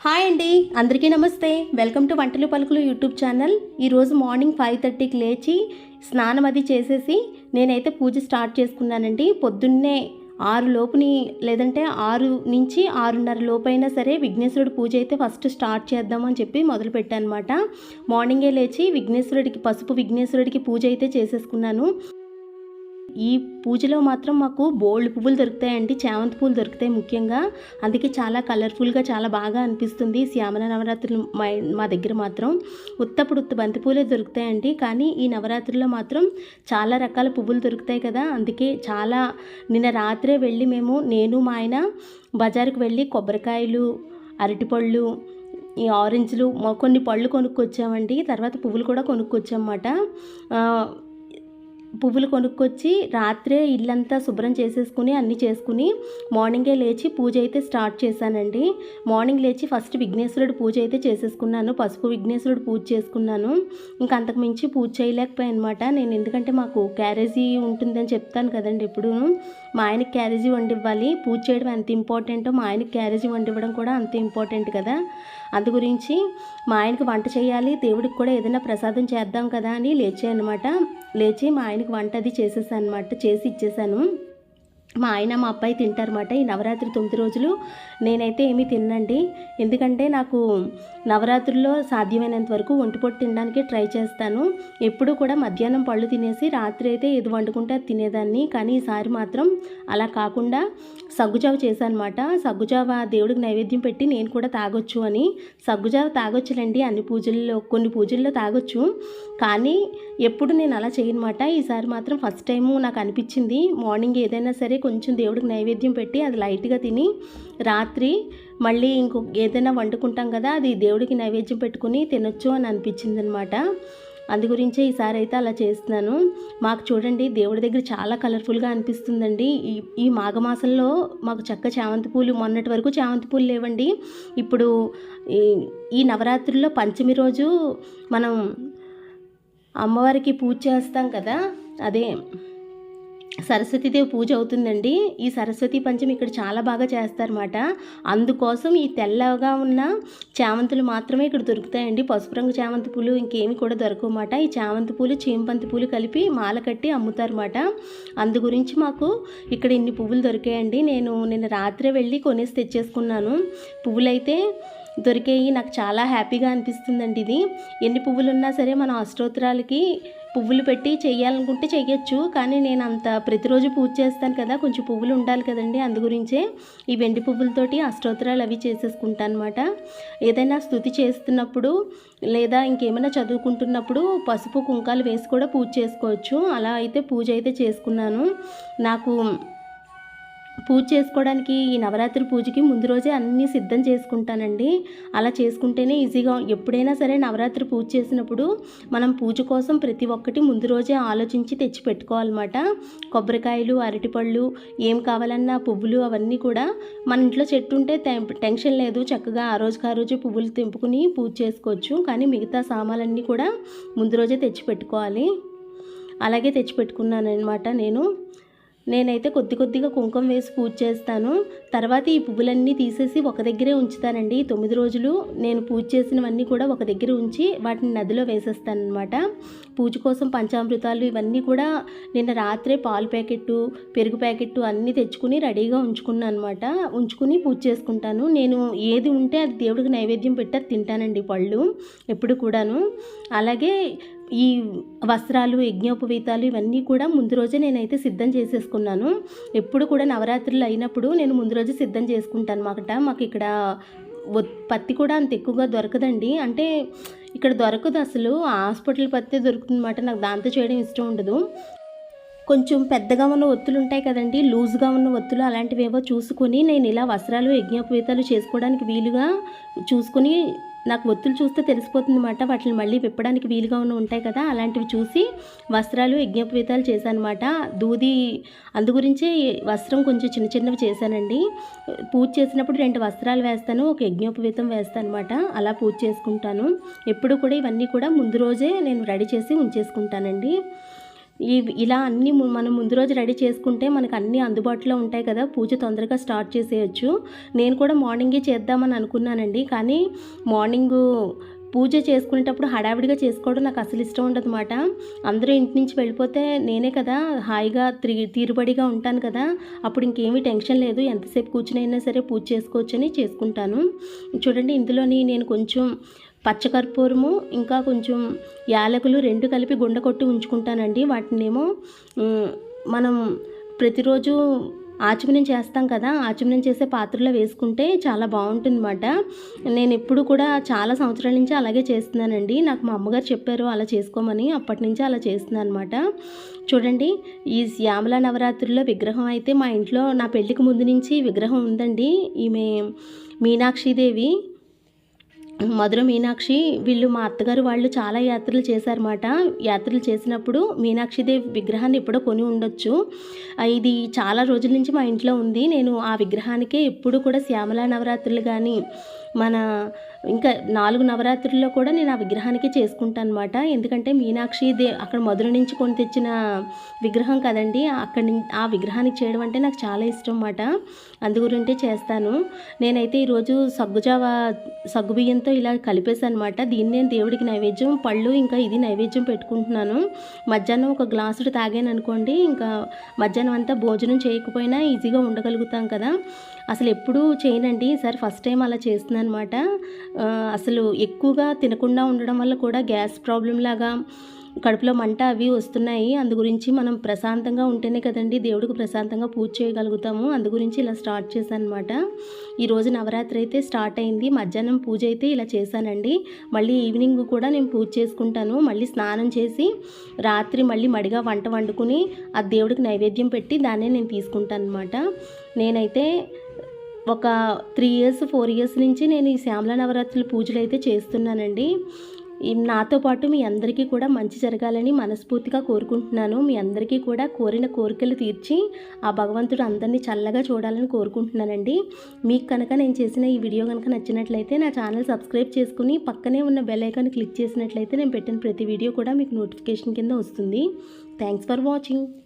Hi అండి అందరికీ నమస్తే. వెల్కమ్ టు వంటలు పలుకులు యూట్యూబ్ ఛానల్. ఈరోజు మార్నింగ్ ఫైవ్ థర్టీకి లేచి స్నానం అది చేసేసి నేనైతే పూజ స్టార్ట్ చేసుకున్నానండి. పొద్దున్నే ఆరు లోపుని లేదంటే ఆరు నుంచి ఆరున్నర లోపైనా సరే విఘ్నేశ్వరుడి పూజ అయితే ఫస్ట్ స్టార్ట్ చేద్దామని చెప్పి మొదలు అనమాట మార్నింగే లేచి విఘ్నేశ్వరుడికి పసుపు విఘ్నేశ్వరుడికి పూజ అయితే చేసేసుకున్నాను. ఈ పూజలో మాత్రం మాకు బోల్డ్ పువ్వులు దొరుకుతాయండి చామంతి పూలు దొరుకుతాయి ముఖ్యంగా. అందుకే చాలా కలర్ఫుల్గా చాలా బాగా అనిపిస్తుంది శ్యామల నవరాత్రులు మా మా దగ్గర మాత్రం. ఉత్తప్పుడు ఉత్త బంతి పూలే దొరుకుతాయండి కానీ ఈ నవరాత్రుల్లో మాత్రం చాలా రకాల పువ్వులు దొరుకుతాయి కదా. అందుకే చాలా నిన్న రాత్రే వెళ్ళి మేము నేను మా ఆయన బజారుకు వెళ్ళి కొబ్బరికాయలు అరటిపళ్ళు ఈ ఆరెంజ్లు కొన్ని పళ్ళు కొనుక్కొచ్చామండి. తర్వాత పువ్వులు కూడా కొనుక్కొచ్చామన్నమాట. పువ్వులు కొనుక్కొచ్చి రాత్రే ఇల్లంతా శుభ్రం చేసేసుకుని అన్నీ చేసుకుని మార్నింగే లేచి పూజ అయితే స్టార్ట్ చేశానండి. మార్నింగ్ లేచి ఫస్ట్ విఘ్నేశ్వరుడు పూజ అయితే చేసేసుకున్నాను. పసుపు విఘ్నేశ్వరుడు పూజ చేసుకున్నాను. ఇంకా అంతకు మించి పూజ చేయలేకపోయాను అనమాట నేను ఎందుకంటే మాకు క్యారేజీ ఉంటుందని చెప్తాను కదండి ఎప్పుడు. మా ఆయనకి క్యారేజీ వండివ్వాలి. పూజ చేయడం ఎంత ఇంపార్టెంటో మా ఆయనకి క్యారేజీ వండివ్వడం కూడా అంత ఇంపార్టెంట్ కదా. అందు గురించి మా ఆయనకి వంట చేయాలి. దేవుడికి కూడా ఏదైనా ప్రసాదం చేద్దాం కదా అని లేచాను అనమాట లేచి మా వాళ్ళకి వంట అది చేసేసాను అనమాట చేసి ఇచ్చేసాను. మా ఆయన మా అబ్బాయి తింటారన్నమాట. ఈ నవరాత్రి తొమ్మిది రోజులు నేనైతే ఏమీ తిన్నండి. ఎందుకంటే నాకు నవరాత్రుల్లో సాధ్యమైనంత వరకు ఒంటిపొట్టు తినడానికి ట్రై చేస్తాను. ఎప్పుడు కూడా మధ్యాహ్నం పళ్ళు తినేసి రాత్రి అయితే ఏది వండుకుంటే తినేదాన్ని. కానీ ఈసారి మాత్రం అలా కాకుండా సగ్గుజావ చేశానమాట. సగ్గుజావ దేవుడికి నైవేద్యం పెట్టి నేను కూడా తాగొచ్చు అని. సగ్గుజావ తాగొచ్చులండి అన్ని పూజల్లో కొన్ని పూజల్లో తాగొచ్చు. కానీ ఎప్పుడు నేను అలా చేయనమాట. ఈసారి మాత్రం ఫస్ట్ టైము నాకు అనిపించింది. మార్నింగ్ ఏదైనా సరే కొంచెం దేవుడికి నైవేద్యం పెట్టి అది లైట్గా తిని రాత్రి మళ్ళీ ఇంకో ఏదైనా వండుకుంటాం కదా అది దేవుడికి నైవేద్యం పెట్టుకుని తినొచ్చు అని అనిపించింది అనమాట అందు గురించే ఈసారి అయితే అలా చేస్తున్నాను. మాకు చూడండి దేవుడి దగ్గర చాలా కలర్ఫుల్గా అనిపిస్తుందండి. ఈ ఈ మాఘమాసంలో మాకు చక్క చామంతి పూలు మొన్నటి వరకు చామంతి పూలు లేవండి. ఇప్పుడు ఈ ఈ నవరాత్రుల్లో పంచమి రోజు మనం అమ్మవారికి పూజ చేస్తాం కదా అదే సరస్వతీదేవి పూజ అవుతుందండి. ఈ సరస్వతి పంచమి ఇక్కడ చాలా బాగా చేస్తారన్నమాట. అందుకోసం ఈ తెల్లగా ఉన్న చామంతులు మాత్రమే ఇక్కడ దొరుకుతాయండి. పసుపు రంగు చామంతి పూలు ఇంకేమి కూడా దొరకమాట ఈ చామంతి పూలు చీమపంతి పూలు కలిపి మాల కట్టి అమ్ముతారన్నమాట. అందు గురించి మాకు ఇక్కడ ఇన్ని పువ్వులు దొరికాయండి. నేను నిన్న రాత్రే వెళ్ళి కొనేసి తెచ్చేసుకున్నాను. పువ్వులైతే దొరికాయి. నాకు చాలా హ్యాపీగా అనిపిస్తుందండి ఇది. ఎన్ని పువ్వులు ఉన్నా సరే మనం అష్టోత్తరాలకి పువ్వులు పెట్టి చేయాలనుకుంటే చేయొచ్చు కానీ నేను అంత ప్రతిరోజు పూజ చేస్తాను కదా కొంచెం పువ్వులు ఉండాలి కదండి. అందు గురించే ఈ వెండి పువ్వులతోటి అష్టోత్తరాలు అవి చేసేసుకుంటాను అనమాట ఏదైనా స్థుతి చేస్తున్నప్పుడు లేదా ఇంకేమైనా చదువుకుంటున్నప్పుడు పసుపు కుంకాలు వేసి కూడా పూజ చేసుకోవచ్చు. అలా అయితే పూజ అయితే చేసుకున్నాను. నాకు పూజ చేసుకోవడానికి ఈ నవరాత్రి పూజకి ముందు రోజే అన్నీ సిద్ధం చేసుకుంటానండి. అలా చేసుకుంటేనే ఈజీగా ఎప్పుడైనా సరే నవరాత్రి పూజ చేసినప్పుడు మనం పూజ కోసం ప్రతి ఒక్కటి ముందు రోజే ఆలోచించి తెచ్చి పెట్టుకోవాలన్నమాట కొబ్బరికాయలు అరటిపళ్ళు ఏం కావాలన్నా పువ్వులు అవన్నీ కూడా మన ఇంట్లో చెట్టు ఉంటే టెన్షన్ లేదు. చక్కగా ఆ రోజుకి ఆ రోజు పువ్వులు తెంపుకుని పూజ చేసుకోవచ్చు. కానీ మిగతా సామాన్లన్నీ కూడా ముందు రోజే తెచ్చి పెట్టుకోవాలి అలాగే తెచ్చిపెట్టుకున్నాను అనమాట నేను. నేనైతే కొద్ది కొద్దిగా కుంకుమ వేసి పూజ చేస్తాను. తర్వాత ఈ పువ్వులన్నీ తీసేసి ఒక దగ్గరే ఉంచుతానండి. తొమ్మిది రోజులు నేను పూజ చేసినవన్నీ కూడా ఒక దగ్గర ఉంచి వాటిని నదిలో వేసేస్తాను అనమాట పూజ కోసం పంచామృతాలు ఇవన్నీ కూడా నిన్న రాత్రే పాలు ప్యాకెట్టు పెరుగు ప్యాకెట్టు అన్నీ తెచ్చుకుని రెడీగా ఉంచుకున్నాను అనమాట ఉంచుకుని పూజ చేసుకుంటాను. నేను ఏది ఉంటే అది దేవుడికి నైవేద్యం పెట్టి అది తింటానండి పళ్ళు ఎప్పుడు కూడాను. అలాగే ఈ వస్త్రాలు యజ్ఞోపవీతాలు ఇవన్నీ కూడా ముందు రోజే నేనైతే సిద్ధం చేసేసుకున్నాను. ఎప్పుడు కూడా నవరాత్రులు అయినప్పుడు నేను ముందు రోజు సిద్ధం చేసుకుంటాను అనమాట మాకు ఇక్కడ పత్తి కూడా అంత ఎక్కువగా దొరకదండి. అంటే ఇక్కడ దొరకదు అసలు. హాస్పిటల్ పత్తి దొరుకుతుందన్నమాట నాకు దాంతో చేయడం ఇష్టం ఉండదు. కొంచెం పెద్దగా ఉన్న ఒత్తులు ఉంటాయి కదండి. లూజ్గా ఉన్న ఒత్తులు అలాంటివి ఏవో చూసుకొని నేను ఇలా వస్త్రాలు యజ్ఞోపవీతాలు చేసుకోవడానికి వీలుగా చూసుకొని నాకు ఒత్తులు చూస్తే తెలిసిపోతుంది అనమాట వాటిని మళ్ళీ విప్పడానికి వీలుగా ఉన్న ఉంటాయి కదా అలాంటివి చూసి వస్త్రాలు యజ్ఞోపవీతాలు చేశానమాట దూది అందు గురించి వస్త్రం కొంచెం చిన్న చిన్నవి చేశానండి. పూజ చేసినప్పుడు రెండు వస్త్రాలు వేస్తాను ఒక యజ్ఞోపవీతం వేస్తాను అనమాట అలా పూజ చేసుకుంటాను. ఎప్పుడు కూడా ఇవన్నీ కూడా ముందు రోజే నేను రెడీ చేసి ఉంచేసుకుంటానండి. ఈ ఇలా అన్నీ మనం ముందు రోజు రెడీ చేసుకుంటే మనకు అన్నీ అందుబాటులో ఉంటాయి కదా. పూజ తొందరగా స్టార్ట్ చేసేయచ్చు. నేను కూడా మార్నింగే చేద్దామని అనుకున్నానండి. కానీ మార్నింగు పూజ చేసుకునేటప్పుడు హడావిడిగా చేసుకోవడం నాకు అసలు ఇష్టం ఉండదు అనమాట అందరూ ఇంటి నుంచి వెళ్ళిపోతే నేనే కదా హాయిగా తిరిగి తీరుబడిగా ఉంటాను కదా. అప్పుడు ఇంకేమీ టెన్షన్ లేదు. ఎంతసేపు కూర్చునైనా సరే పూజ చేసుకోవచ్చని చేసుకుంటాను. చూడండి ఇందులోని నేను కొంచెం పచ్చకర్పూరము ఇంకా కొంచెం యాలకులు రెండు కలిపి గుండె కొట్టి ఉంచుకుంటానండి. వాటినేమో మనం ప్రతిరోజు ఆచమనం చేస్తాం కదా ఆచమనం చేసే పాత్రలో వేసుకుంటే చాలా బాగుంటుందన్నమాట. నేను ఎప్పుడు కూడా చాలా సంవత్సరాల నుంచి అలాగే చేస్తున్నానండి. నాకు మా అమ్మగారు చెప్పారు అలా చేసుకోమని అప్పటి నుంచి అలా చేస్తున్నాను అనమాట చూడండి ఈ శ్యామల నవరాత్రుల్లో విగ్రహం అయితే మా ఇంట్లో నా పెళ్ళికి ముందు నుంచి విగ్రహం ఉందండి. ఈమె మీనాక్షిదేవి మధుర మీనాక్షి వీళ్ళు మా అత్తగారు వాళ్ళు చాలా యాత్రలు చేశారన్నమాట. యాత్రలు చేసినప్పుడు మీనాక్షిదేవి విగ్రహాన్ని ఎప్పుడో కొని ఉండొచ్చు. ఇది చాలా రోజుల నుంచి మా ఇంట్లో ఉంది. నేను ఆ విగ్రహానికే ఎప్పుడు కూడా శ్యామల నవరాత్రులు కానీ మన ఇంకా నాలుగు నవరాత్రుల్లో కూడా నేను ఆ విగ్రహానికి చేసుకుంటాను అనమాట ఎందుకంటే మీనాక్షి దే అక్కడ మధుర నుంచి కొని తెచ్చిన విగ్రహం కదండి అక్కడి నుంచి ఆ విగ్రహానికి చేయడం అంటే నాకు చాలా ఇష్టం అన్నమాట అందుగురింటే చేస్తాను. నేనైతే ఈరోజు సగ్గుజావ సగ్గుబియ్యంతో ఇలా కలిపేసాను అనమాట దీన్ని నేను దేవుడికి నైవేద్యం పళ్ళు ఇంకా ఇది నైవేద్యం పెట్టుకుంటున్నాను. మధ్యాహ్నం ఒక గ్లాసుడు తాగాను అనుకోండి ఇంకా మధ్యాహ్నం అంతా భోజనం చేయకపోయినా ఈజీగా ఉండగలుగుతాం కదా. అసలు ఎప్పుడూ చేయనండి. ఈసారి ఫస్ట్ టైం అలా చేస్తున్నాను. అనమాట అసలు ఎక్కువగా తినకుండా ఉండడం వల్ల కూడా గ్యాస్ ప్రాబ్లం లాగా కడుపులో మంట అవి వస్తున్నాయి. అందు గురించి మనం ప్రశాంతంగా ఉంటేనే కదండి దేవుడికి ప్రశాంతంగా పూజ చేయగలుగుతాము. అందు గురించి ఇలా స్టార్ట్ చేశాను అనమాట ఈరోజు నవరాత్రి అయితే స్టార్ట్ అయింది. మధ్యాహ్నం పూజ అయితే ఇలా చేశానండి. మళ్ళీ ఈవినింగ్ కూడా నేను పూజ చేసుకుంటాను. మళ్ళీ స్నానం చేసి రాత్రి మళ్ళీ మడిగా వంట వండుకుని ఆ దేవుడికి నైవేద్యం పెట్టి దాన్నే నేను తీసుకుంటాను అనమాట నేనైతే ఒక త్రీ ఇయర్స్ ఫోర్ ఇయర్స్ నుంచి నేను ఈ శ్యామల నవరాత్రుల పూజలు అయితే చేస్తున్నానండి. నాతో పాటు మీ అందరికీ కూడా మంచి జరగాలని మనస్ఫూర్తిగా కోరుకుంటున్నాను. మీ అందరికీ కూడా కోరిన కోరికలు తీర్చి ఆ భగవంతుడు అందరినీ చల్లగా చూడాలని కోరుకుంటున్నానండి. మీకు కనుక నేను చేసిన ఈ వీడియో కనుక నచ్చినట్లయితే నా ఛానల్ సబ్స్క్రైబ్ చేసుకుని పక్కనే ఉన్న బెల్ ఐకాన్ క్లిక్ చేసినట్లయితే నేను పెట్టిన ప్రతి వీడియో కూడా మీకు నోటిఫికేషన్ కింద వస్తుంది. Thanks for watching.